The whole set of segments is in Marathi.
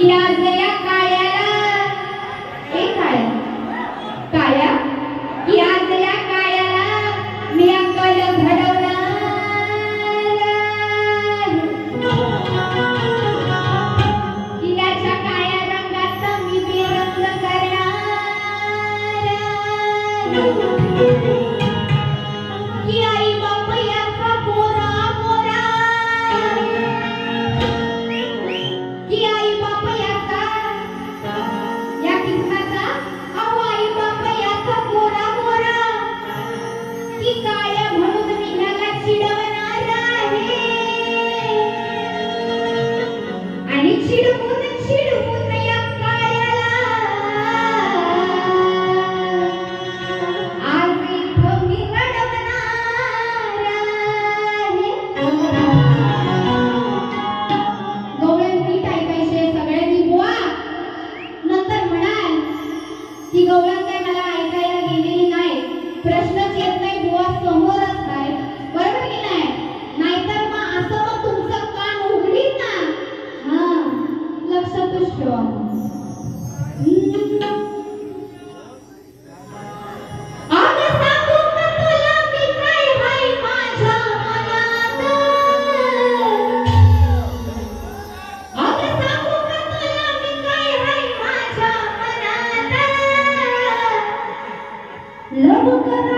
ഇലാജയാക്കാൻ ती गवळण काय मला ऐकायला गेलेली नाही. प्रश्नच येत नाही बुवा समोर nunca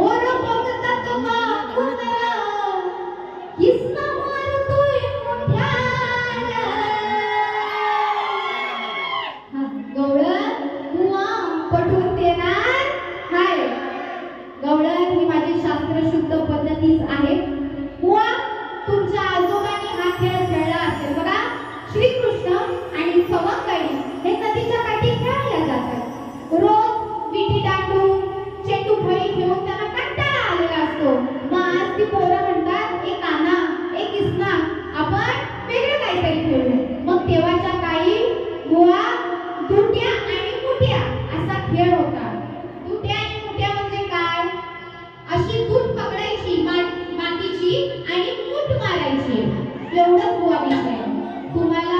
ஒரு பங்கு தத்துவா ती म्हणतात काना किसना आपण काहीतरी मग तेव्हाच्या काही गोळा दुट्या आणि मुठ्या असा खेळ होता. दुट्या आणि मुठ्या म्हणजे काय? अशी दूट पकडायची मातीची आणि मूठ मारायची. एवढं गोवा विषय. तुम्हाला